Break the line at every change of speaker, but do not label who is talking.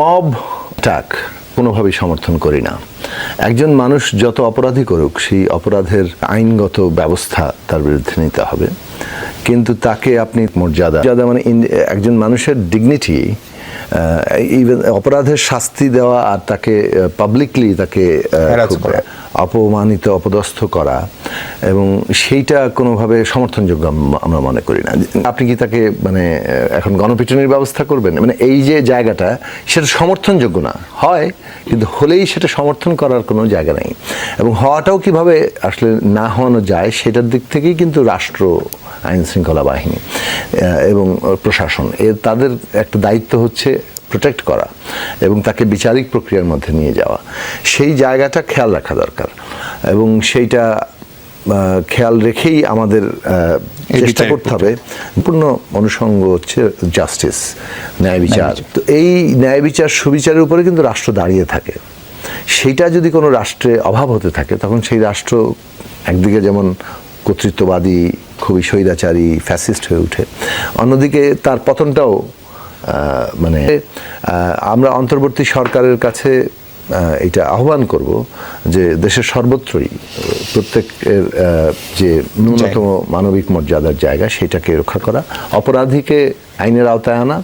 Mob attack কোনোভাবেই সমর্থন করি না। একজন মানুষ যত অপরাধী করুক সেই অপরাধের আইনগত ব্যবস্থা তার বিরুদ্ধে নিতে হবে। কিন্তু তাকে আপনি মর্যাদা মর্যাদা মানে একজন মানুষের ডিগনিটি ইভেন অপরাধের শাস্তি দেওয়া আর তাকে পাবলিকলি তাকে অপমানিত, অপদস্থ করা এবং সেইটা কোনোভাবে সমর্থনযোগ্য আমরা মনে করি না। আপনি কি তাকে মানে এখন গণপিটুনির ব্যবস্থা করবেন? মানে এই যে জায়গাটা, সেটা সমর্থনযোগ্য না। হয়, কিন্তু হলেই সেটা সমর্থন করার কোনো জায়গা নেই। এবং হওয়াটাও কীভাবে আসলে না হওয়ানো যায়, সেটার দিক থেকেই কিন্তু রাষ্ট্র আইন শৃঙ্খলা বাহিনী এবং প্রশাসন এর তাদের একটা দায়িত্ব হচ্ছে প্রোটেক্ট করা এবং তাকে বিচারিক প্রক্রিয়ার মধ্যে নিয়ে যাওয়া। সেই জায়গাটা খেয়াল রাখা দরকার এবং সেইটা খেয়াল রেখেই আমাদের চেষ্টা করতে হবে। পূর্ণ অনুষঙ্গ হচ্ছে জাস্টিস ন্যায় বিচার। তো এই ন্যায় বিচার সুবিচারের উপরে কিন্তু রাষ্ট্র দাঁড়িয়ে থাকে। সেইটা যদি কোনো রাষ্ট্রে অভাব হতে থাকে তখন সেই রাষ্ট্র একদিকে যেমন কর্তৃত্ববাদী খুবই স্বৈরাচারী ফ্যাসিস্ট হয়ে ওঠে অন্যদিকে তার পতনটাও মানে আমরা অন্তর্বর্তী সরকারের কাছে এটা আহ্বান করব যে দেশের সর্বত্রই প্রত্যেকের যে ন্যূনতম মানবিক মর্যাদার জায়গা সেটাকে রক্ষা করা। অপরাধীকে আইনের আওতায় আনা